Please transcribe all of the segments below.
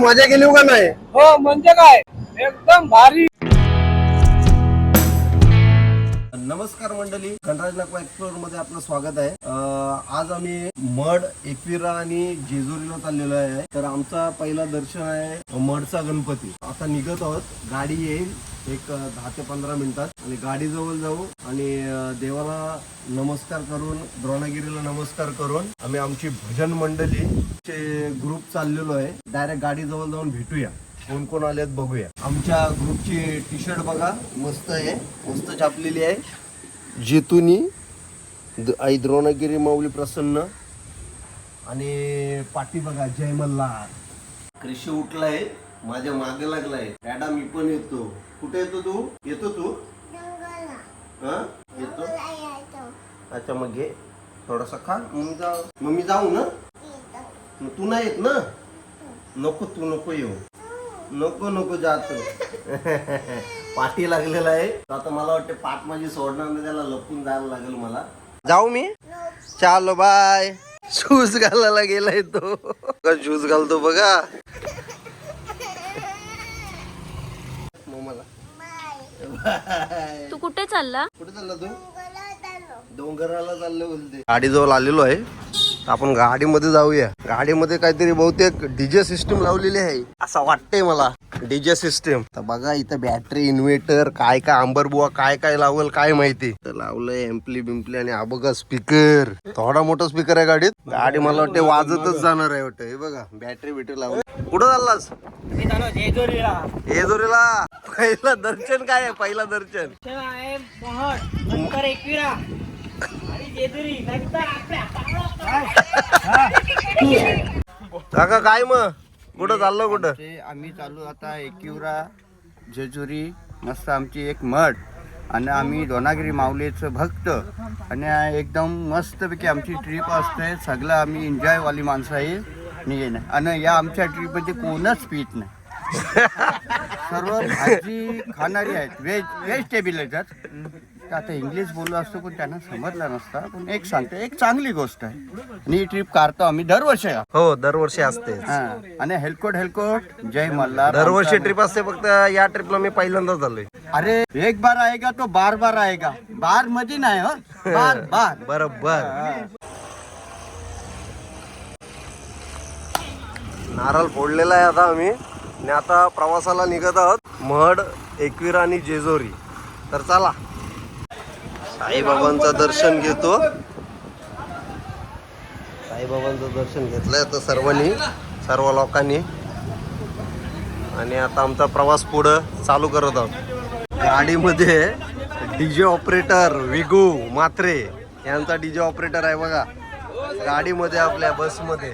मजा केली का नाही? हो म्हणजे काय? एकदम भारी. नमस्कार मंडळी. गणराज नागवा एक्सप्लोरमध्ये आपलं स्वागत आहे. आज आम्ही मड एकविरा आणि जेजुरीला चाललेलो आहे. तर आमचा पहिला दर्शन आहे मडचा गणपती. आता निघत आहोत. गाडी येईल एक दहा ते पंधरा मिनिटात. आणि गाडी जवळ जाऊ आणि देवाला नमस्कार करून द्रोणागिरीला नमस्कार करून आम्ही आमची भजन मंडळी चे ग्रुप चाललेलो आहे. डायरेक्ट गाडी जवळ जाऊन भेटूया. कोण कोण आलेत बघूया. आमच्या ग्रुपची टी शर्ट बघा. मस्त आहे. मस्त छापलेली आहे. जेतुनी द- आई द्रोणगिरी माऊली प्रसन्न आणि पाठी बघा जय मल्हार. कृषी उठलाय माझ्या मागे लागलाय. डॅडा मी पण येतो. कुठे येतो तू? येतो तू? हा? येतो? अच्छा मग घे. थोडासा खा मग मी जाऊ मग मी जाऊ ना? मग तू नाही येत ना? नको तू नको येऊ. नको नको जातो. पाठी लागलेला आहे. तर आता मला वाटते पाठ माझी सोडणार नाही त्याला लपून जायला लागेल मला. जाऊ मी. चालो बाय शूज घालायला गेलाय तो. शूज घालतो बघा. मग मला. तू कुठे चालला? कुठे चालला तू? डोंगराला चाललो बोलते गाडी जवळ आलेलो आहे. आपण गाडीमध्ये जाऊया. गाडीमध्ये काहीतरी बहुतेक डीजे सिस्टम लावलेली आहे. असं वाटतंय मला. DJ system. तर बघा इथं बॅटरी इन्व्हर्टर काय काय आंबरबुवा काय काय लावल काय माहिती. तर लावलंय एम्पली बिम्पली आणि हा बघा स्पीकर थोडा मोठा स्पीकर आहे गाडीत. गाडी मला वाटते वाजतच जाणार आहे वाटतं. हे बघा बॅटरी बिटरी लावली. कुठं चाललास? येजोरीला. पहिलं दर्शन काय आहे? पहिलं दर्शन. काका काय मग? कुठं चाललो कुठं? ते आम्ही चालू आता एकविरा जेजुरी मस्त आमची एक मठ आणि आम्ही दोनागिरी माऊलीचं भक्त आणि एकदम मस्तपैकी आमची ट्रिप असते. सगळं आम्ही एन्जॉयवाली माणसं आहे. नाही. आणि या आमच्या ट्रिपमध्ये कोणच पीत नाही. सर्व भाजी खाणारी आहेत. व्हेज व्हेजिटेबल येतात तर आता इंग्लिश बोललो असतो पण त्यांना समजलं नसता. पण एक सांगते एक चांगली गोष्ट आहे. आणि ही ट्रिप काढतो आम्ही दरवर्षी. हो दरवर्षी असते हा. आणि हेलकोट हेलकोट जय मल्हार. दरवर्षी ट्रिप असते फक्त या ट्रिपला मी पहिल्यांदाच झालोय अरे एक बार आएगा तो बार बार आएगा. बारमध्ये नाही हो. बार बार. बरोबर. नारळ फोडलेला आहे आता आम्ही. आणि आता प्रवासाला निघत आहोत महड एकविरा आणि जेजोरी. तर चला. साईबाबांचं दर्शन घेतो. साईबाबांचं दर्शन घेतलंय आता सर्वांनी सर्व लोकांनी. आणि आता आमचा प्रवास पुढं चालू करत आहोत. गाडीमध्ये डीजे ऑपरेटर विगू मात्रे यांचा डीजे ऑपरेटर आहे बघा. गाडीमध्ये आपल्या बसमध्ये.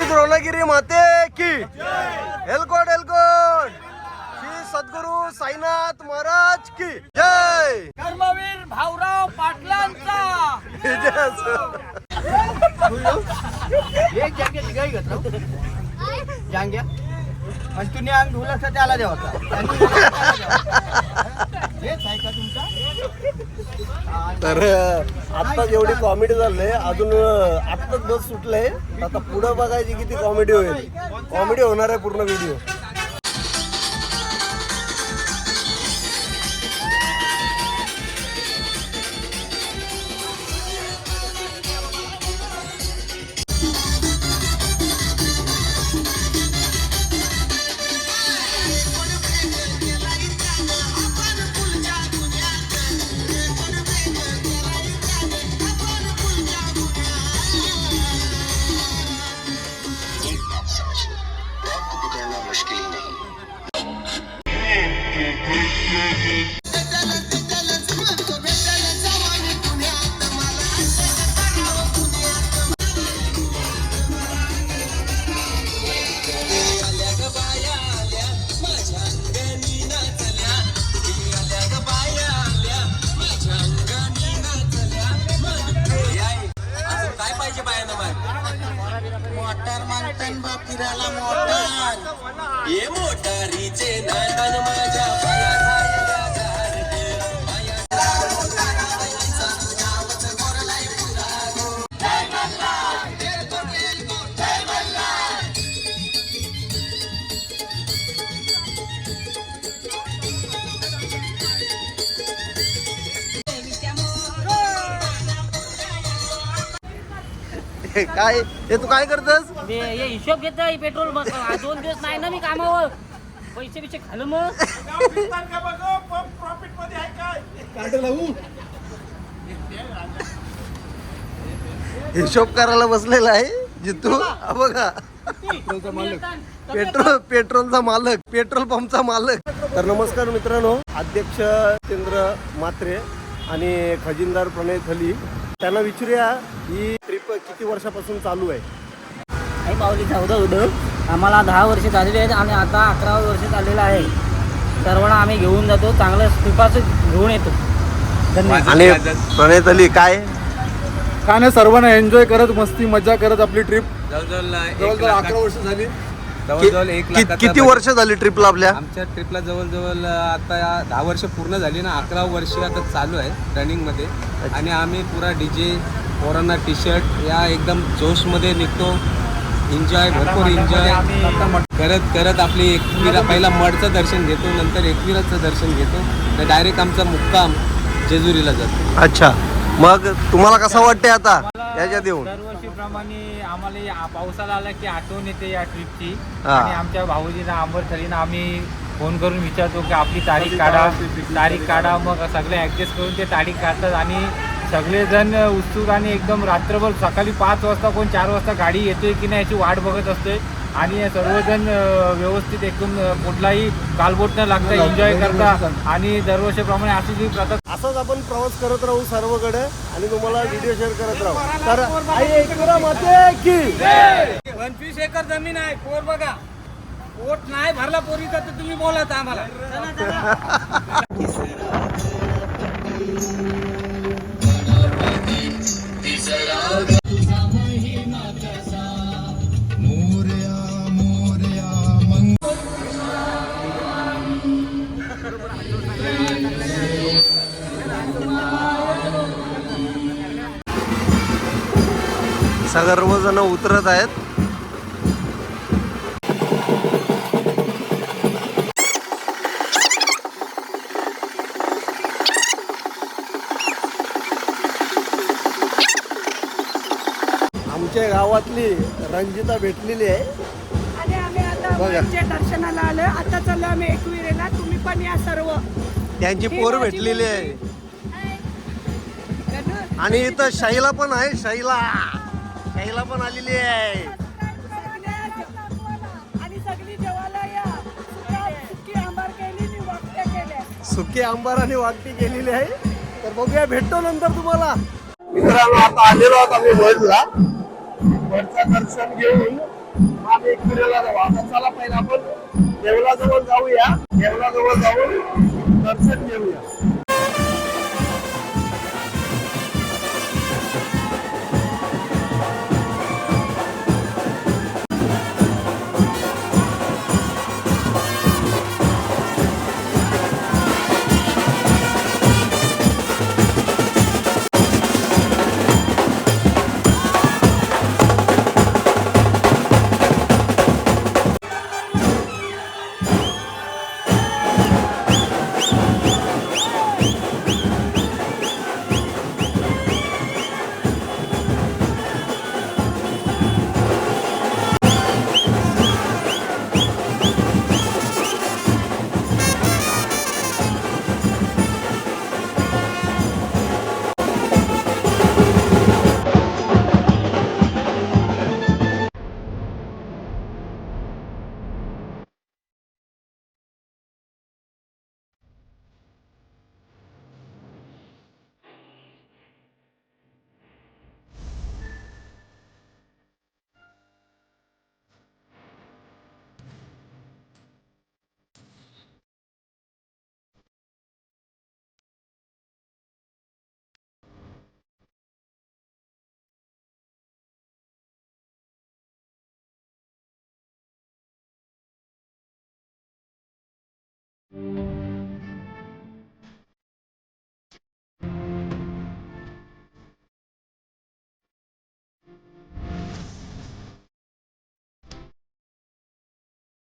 रोलागिरी माते की? एलकोट एलकोट सद्गुरु साईनाथ महाराज की जय. धर्मवीर भाऊराव पाटलांचा. एक जॅकेट गाई घेतलं जांग्या आणि तुम्ही आम्ही धुला त्याला द्यावा हेच आहे का तुमचा? तर आत्ताच एवढी कॉमेडी झालंय अजून आत्ताच बस सुटलंय. आता पुढं बघायची किती कॉमेडी होईल. कॉमेडी होणार आहे पूर्ण व्हिडिओ मोटर मोटर बा फिरायला मोटार. ये मोटारीचे नांदन माझ्या काय? हे तू काय करतस? बे, हे हिशोब घेत पेट्रोल मग आ, दोन दिवस नाही ना मी कामावर. पैसे बिचे खाल्लं मग. हिशोब करायला बसलेला आहे जितू. हा बघा. पेट्रोल पेट्रोलचा मालक पेट्रोल पंपचा मालक. तर नमस्कार मित्रांनो अध्यक्ष चंद्र मात्रे आणि खजिनदार प्रणय थली. त्यांना विचारूया ही ट्रिप किती वर्षापासून चालू आहे? आई पावली चौदा उडं आम्हाला दहा वर्ष झालेली आहेत आणि आता अकरा वर्ष चाललेलं आहे. सर्वांना आम्ही घेऊन जातो चांगलं स्टिपाचं घेऊन येतो. धन्यवाद. आणि काय? काय नाही सर्वांना एन्जॉय करत मस्ती मजा करत आपली ट्रिप जवळजवळ अकरा वर्ष झाली. जवळजवळ एक कि- लाखाचा किती बजेट. वर्ष झाली ट्रिपला आपल्या? आमच्या ट्रिपला जवळजवळ आता दहा वर्ष पूर्ण झाली ना अकरा वर्ष आता चालू आहे रनिंगमध्ये आणि आम्ही पुरा डी जे पोरांना टी शर्ट या एकदम जोशमध्ये निघतो. एन्जॉय भरपूर एन्जॉय करत करत आपली एकविरा पहिला मडचं दर्शन घेतो नंतर एकविराचं दर्शन घेतो. डायरेक्ट आमचा मुक्काम जेजुरीला जातो. अच्छा. मग तुम्हाला कसं वाटते आता? याच्यात येऊन. दरवर्षीप्रमाणे आम्हाला या पावसाला आला की आठवण येते या ट्रिपची हा. आणि आमच्या भाऊजींना अंबरथलीनं आम्ही फोन करून विचारतो की आपली तारीख काढा. तारीख काढा मग सगळे ॲडजस्ट करून ते तारीख काढतात आणि सगळेजण उत्सुक आणि एकदम रात्रभर सकाळी पाच वाजता कोण चार वाजता गाडी येतोय की नाही याची वाट बघत असते आणि सर्वजण अं, व्यवस्थित एकदम अं, कुठलाही गालबोट न लागता एन्जॉय करता आणि दरवर्षीप्रमाणे अशी जी प्रथा असंच आपण प्रवास करत राहू सर्वकडे आणि तुम्हाला व्हिडिओ शेअर करत राहू. तर आई एकविरा माते की पंचवीस एकर जमीन आहे पोर बघा. पोट नाही भरला पोरीचा तर तुम्ही बोलत आम्हाला. सर्वजण उतरत आहेत. आमच्या गावातली रंजिता भेटलेली आहे. आणि आम्ही आता बघा. वरच्या दर्शनाला आलो आता चाललो आम्ही एकविरेला. तुम्ही पण या सर्व. त्यांची पोर भेटलेली आहे. आणि इथं शाईला पण आहे. शाईला शाईला पण आलेली आहे. सुका- आंबार आणि वाटणी केलेली आहे. तर बघूया भेटतो नंतर तुम्हाला. मित्रांनो आता आलेलो आहोत आम्ही वडला. वडचं दर्शन घेऊन आम्ही जाऊ. आता चला पहिला आपण देवळाजवळ जाऊया. देवळाजवळ जाऊन दर्शन घेऊया.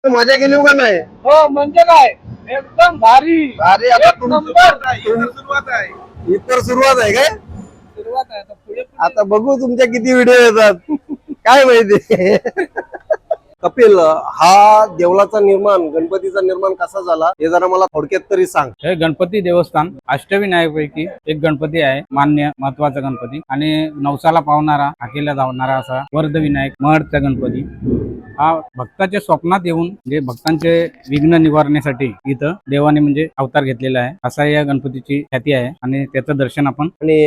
मजा केली का नाही. हो म्हणजे काय? एकदम भारी. अरे आता तुमचं इतर सुरुवात आहे काय? सुरुवात आहे. आता पुढे आता बघू तुमच्या किती व्हिडिओ येतात. काय माहिती? कपिल हा देवळाचा निर्माण गणपतीचा निर्माण कसा झाला हे जरा मला थोडक्यात तरी सांग. हे गणपती देवस्थान अष्टविनायक एक गणपती आहे मान्य महत्त्वाचा गणपती. आणि नवसाला पावणारा हाकेला धावणारा असा वर्ध विनायक महडचा गणपती. हा भक्ताच्या स्वप्नात येऊन जे भक्तांचे विघ्न निवारण्यासाठी इथं देवाने म्हणजे अवतार घेतलेला आहे असा या गणपतीची ख्याती आहे आणि त्याचं दर्शन आपण आणि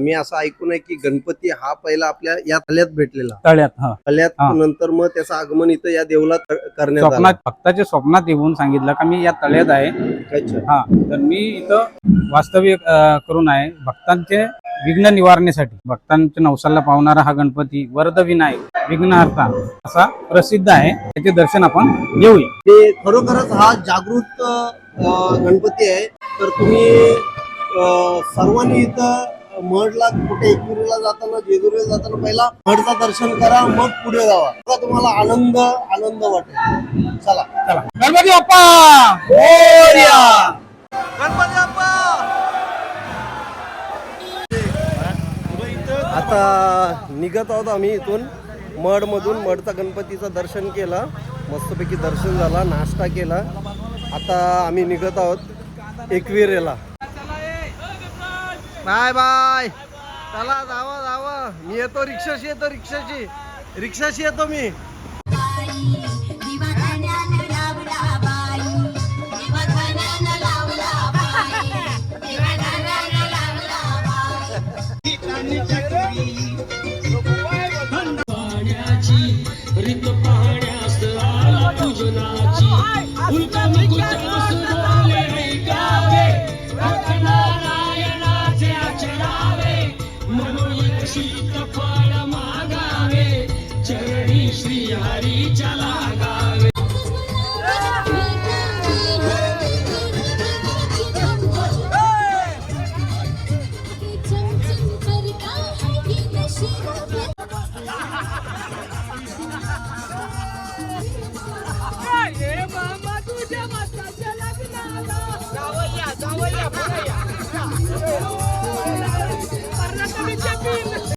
मी असं ऐकून आहे की गणपती हा पहिला आपल्या या तल्यात भेटलेला. तळ्यात हा. तल्यात हा. नंतर मग त्याचं आगमन इथं या देवळात करण्यात आलं. स्वप्नात भक्ताच्या स्वप्नात येऊन सांगितलं का मी या तळ्यात आहे. अच्छा. हा तर मी इथं वास्तविक अं, करून आहे. भक्तांचे विघ्न निवारण्यासाठी भक्तांच्या नवसाला पावणारा हा गणपती वरद विनायक विघ्नहर्ता असा प्रसिद्ध आहे. त्याचे दर्शन आपण घेऊया. ते खरोखरच हा जागृत अं, गणपती आहे. तर तुम्ही अं, सर्वांनी इथं मढला कुठे एकविरीला जाताना जेजुरीला जाताना पहिला मढचं दर्शन करा मग पुढे जावा. आता तुम्हाला आनंद आनंद वाटेल. चला. चला. गणपती बाप्पा! गणपती बाप्पा! आता निघत आहोत आम्ही इथून. मड मधून मडचा गणपतीचं दर्शन केलं. मस्तपैकी दर्शन झाला नाश्ता केला. आता आम्ही निघत आहोत एकविरेला. Bye bye. चला जावा जावा. मी येतो रिक्षाशी येतो रिक्षाशी. रिक्षाशी येतो मी. दिवाखान्यानं लावला बाई